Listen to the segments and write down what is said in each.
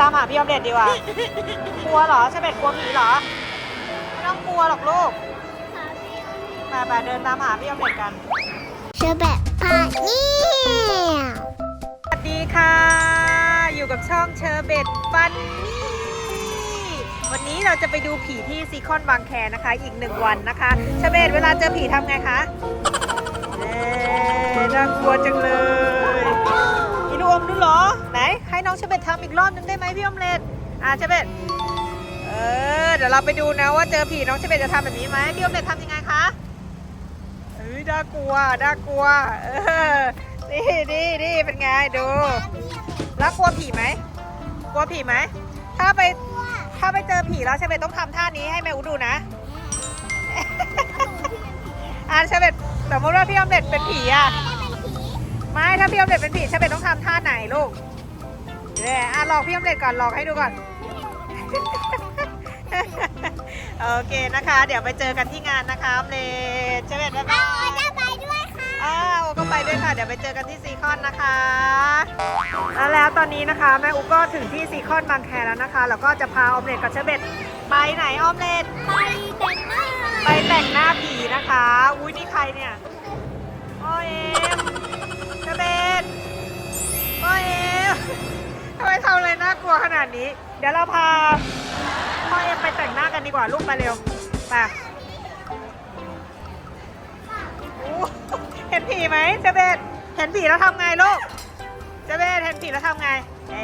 ตามหาพี่ออมเด็ดดีกว่า กลัวเหรอเชเบตกลัวผีเหรอ ไม่ต้องกลัวหรอกลูกไปไปเดินตามหาพี่ออมเด็ดกัน เชอแบบพาเนี่ยสวัสดีค่ะ อยู่กับช่องเชอร์เบตฟันนี่ วันนี้เราจะไปดูผีที่ซีคอนบางแคนะคะ อีกหนึ่งวันนะคะเชอร์เบตเวลาเจอผีทำไงคะเอ๊ะน่ากลัวจังเล เชเบตทำอีกรอบนึงได้ไหมพี่อมเล็ดอะเชเบตเออเดี๋ยวเราไปดูนะว่าเจอผีน้องเชเบตจะทำแบบนี้ไหมพี่อมเล็ดทำยังไงคะเอ้ยน่ากลัวน่ากลัวเออนี่นี่นี่เป็นไงดูแล้วกลัวผีไหมกลัวผีไหมถ้าไปถ้าไปเจอผีแล้วเชเบตต้องทำท่านี้ให้แม่อูดูนะอ่าเชเบตสมมติว่าพี่อมเล็ตเป็นผีอะไม่ถ้าพี่ออมเล็ตเป็นผีเชเบตต้องทำท่าไหนลูก เดี๋ยวอะลองพี่ออมเล็ตก่อนลองให้ดูก่อน โอเคนะคะ เดี๋ยวไปเจอกันที่งานนะคะออมเล็ตเชเบตบ๊ายบายจะไปด้วยค่ะ อ้าวก็ไปด้วยค่ะ เดี๋ยวไปเจอกันที่ซีคอนนะคะแล้วแล้วตอนนี้นะคะ แม่อุ๊กก็ถึงที่ซีคอนบางแคแล้วนะคะ แล้วก็จะพาออมเล็ตกับเชอร์เบตไปไหนออมเล็ตไปแต่งหน้าไปแต่งหน้าผีนะคะ นี้ เดี๋ยวเราพาพ่อเอ็มไปแต่งหน้ากันดีกว่าลูกไปเร็วไปเห็นผีไหมเชอร์เบตเห็นผีแล้วทำไงลูกเชอร์เบตเห็นผีแล้วทำไงเอ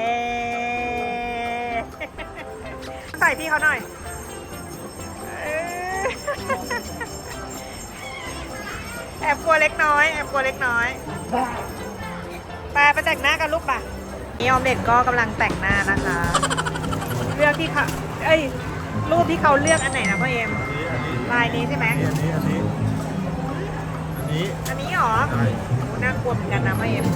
ใส่พี่เขาหน่อยเอ้ยแอบกลัวเล็กน้อย แอบกลัวเล็กน้อย ไปไปแต่งหน้ากันลูกป่ะ นี่ออมเล็ตก็กำลังแต่งหน้านะคะ เลือกที่เขาเอ้ยรูปที่เขาเลือกอันไหนนะพ่อเอ็มลายนี้ใช่ไหมอันนี้ อันนี้ อันนี้ อันนี้หรอน่ากลัวเหมือนกันนะพ่อเอ็ม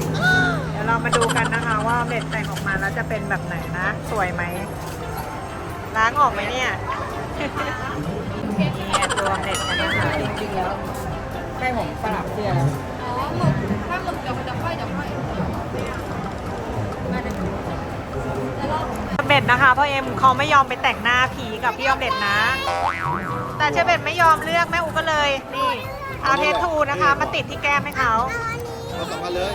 เดี๋ยวเรามาดูกันนะคะ ว่าออมเล็ตแต่งออกมาแล้วจะเป็นแบบไหนนะ สวยไหม ล้างออกไหมเนี่ยนี่ตัวออมเล็ตกันะคะจริงๆแล้วแม่ผมสลับเสื้อแล้วอ๋อหมึกถ้าหมึกเดี๋ยวมันจะค่อยเดี๋ยวค่อย เบ็ดนะคะพ่อเอ็มเขาไม่ยอมไปแต่งหน้าผีกับพี่ออมเด็ดนะ แต่เชเบ็ดไม่ยอมเลือกแม่อูก็เลยนี่เอาเททูนะคะมาติดที่แก้มให้เขาเอาสองอันเลย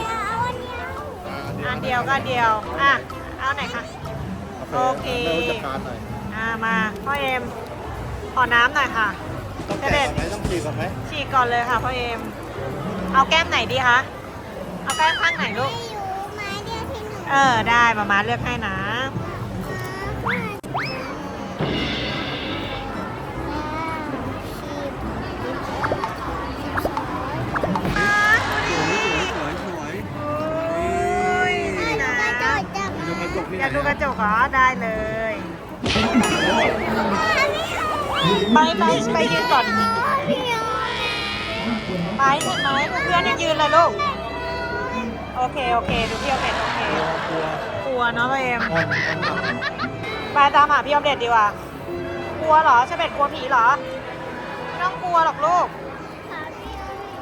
อ่าอันเดียวก็อันเดียวอะเอาไหนคะโอเคเราจะทานหน่อยอ่ามาพ่อเอ็มขอน้ำหน่อยค่ะต้องแกะก่อนไหมต้องฉีกก่อนไหมฉีกก่อนเลยค่ะพ่อเอ็มเอาแก้มไหนดีคะเอาแก้มข้างไหนลูกไม่รู้ไม้เดียวที่หนูเออได้มามาเลือกให้นะสวยสวย อุ้ยนี่นะดูกระจกอยากดูกระจกเหรอได้เลย ไปไปไปยืนก่อนไปเห็นไหมเพื่อนยังยืนเลยลูก โอเค โอเค ดูเพี่ออมเด็ดโอเคกลัวกลัวเนาะพ่อเอ็ม ไปตามหาพี่ออมเด็ดดีกว่า กลัวเหรอเชเบ็ดกลัวผีเหรอ ไม่ต้องกลัวหรอกลูก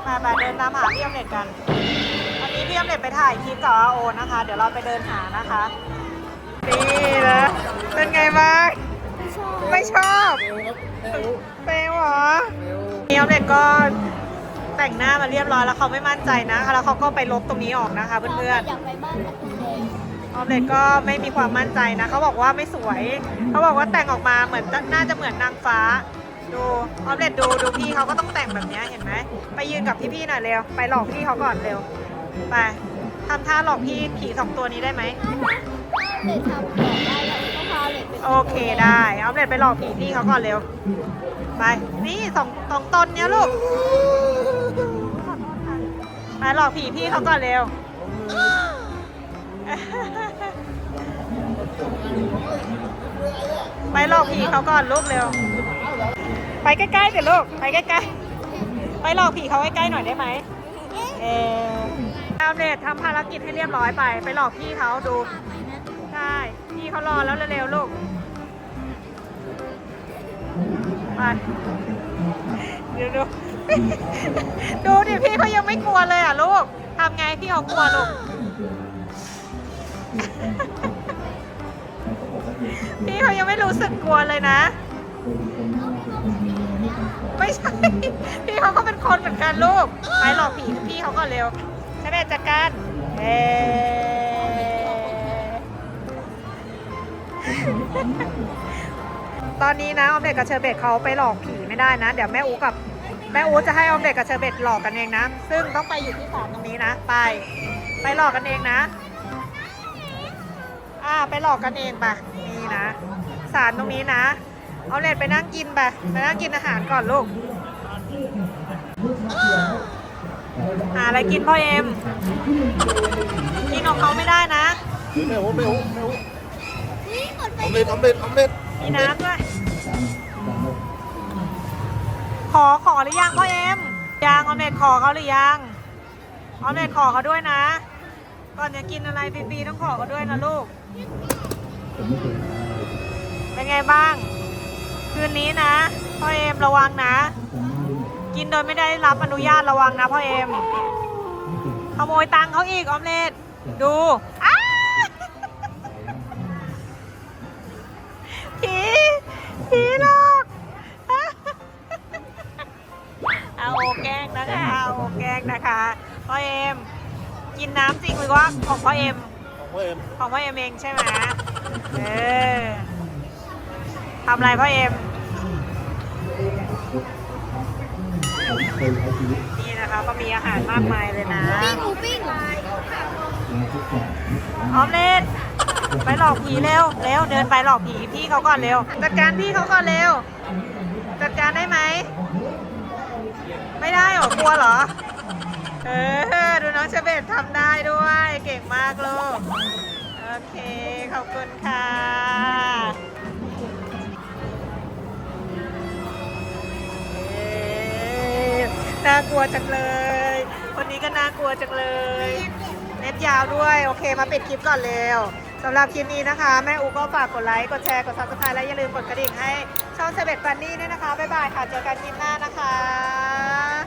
มาไปเดินตามหาพี่ออมเด็ดกันวันนี้พี่ออมเด็ดไปถ่ายคลิปกับอาโอนะคะ เดี๋ยวเราไปเดินหานะคะ นี่นะเป็นไงบ้างไม่ชอบเฟลเหรอพี่ออมเด็ดก็แต่งหน้ามาเรียบร้อยแล้วเขาไม่มั่นใจนะแล้วเขาก็ไปลบตรงนี้ออกนะคะเพื่อนๆ อยากไปบ้านประตูแดงออมเล็ตก็ไม่มีความมั่นใจนะเขาบอกว่าไม่สวย เขาบอกว่าแต่งออกมาเหมือนจะน่าจะเหมือนนางฟ้า ดูออมเล็ตดูดูพี่เขาก็ต้องแต่งแบบเนี้ยเห็นไหมไปยืนกับพี่ๆหน่อยเร็วไปหลอกพี่เขาก่อนเร็วไปทำท่าหลอกพี่ผีสองตัวนี้ได้ไหมเด็กทำบอกได้แล้วก็พาเด็กไปโอเคได้ออมเล็ตไปหลอกผีพี่เขาก่อนเร็วไปนี่สองสองตนเนี้ยลูกไปหลอกผีพี่เขาก่อนเร็ว ไปหลอกผีเขาก่อนลูกเร็ว ไปใกล้ๆเดี๋ยวลูก ไปใกล้ๆ ไปหลอกผีเขาใกล้ๆหน่อยได้ไหมเออเอาเดททำภารกิจให้เรียบร้อยไป ไปหลอกพี่เขาดูใช่พี่เขารอแล้วเร็วๆลูก ไปเดี๋ยวดูดูดิพี่เขายังไม่กลัวเลยอะลูกทำไงพี่เขากลัวลูก พี่เขายังไม่รู้สึกกลัวเลยนะ ไม่ใช่ พี่เขาก็เป็นคนเหมือนกันลูกไปหลอกผีพี่เขาก่อนเร็วใช่ไหมจัดการเอตอนนี้นะออมเด็กกับเชอร์เบตเขาไปหลอกผีไม่ได้นะ เดี๋ยวแม่อูกับแม่อูจะให้ออมเด็กกับเชอร์เบตหลอกกันเองนะ ซึ่งต้องไปอยู่ที่ศาลตรงนี้นะ ไป ไปหลอกกันเองนะ อ่าไปหลอกกันเองไปนี่นะศาลตรงนี้นะ เอาเลดไปนั่งกินไปไปนั่งกินอาหารก่อนลูกหาอะไรกินพ่อเอ็มกินของเขาไม่ได้นะไม่โอ้ไม่โอ้ไม่โอ้นี่หมดไปออมเล็ตออมเล็ตออมเล็ตมีน้ำด้วยขอขอหรือยังพ่อเอ็มยังออมเล็ตขอเขาหรือยังออมเล็ตขอเขาด้วยนะ ก่อนจะกินอะไรฟรีๆต้องขอเขาด้วยนะลูก เป็นไงบ้าง คืนนี้นะพ่อเอ็มระวังนะ กินโดยไม่ได้รับอนุญาตระวังนะพ่อเอ็มขโมยตังค์เขาอีกออมเล็ตดูอ้าผีผีหลอกเอาโอแกล้งนะคะเอาโอแกล้งนะคะพ่อเอ็ม กินน้ำจริงหรือว่าของพ่อเอ็ม ของพ่อเอ็ม ของพ่อเอ็มเองใช่ไหมเออทำอะไรพ่อเอ็ม นี่นะคะก็มีอาหารมากมายเลยนะปิ้งหมูปิ้งออมเล็ตไปหลอกผีเร็วเร็วเดินไปหลอกผีพี่เขาก่อนเร็ว จัดการพี่เขาก่อนเร็ว จัดการได้ไหม ไม่ได้เหรอกลัวเหรอ เออ ดูน้องเชเบตทำได้ด้วย เก่งมากลูก โอเค ขอบคุณค่ะเอ๊น่ากลัวจังเลย คนนี้ก็น่ากลัวจังเลย เน็ตยาวด้วย โอเค มาปิดคลิปก่อนเร็วสำหรับคลิปนี้นะคะ แม่อูก็ฝากกดไลค์ กดแชร์ กดซับสไครต์และอย่าลืมกดกระดิ่งให้ช่องเซเบตฟันนี่ด้วยนะคะ บ๊ายบายค่ะ เจอกันคลิปหน้านะคะ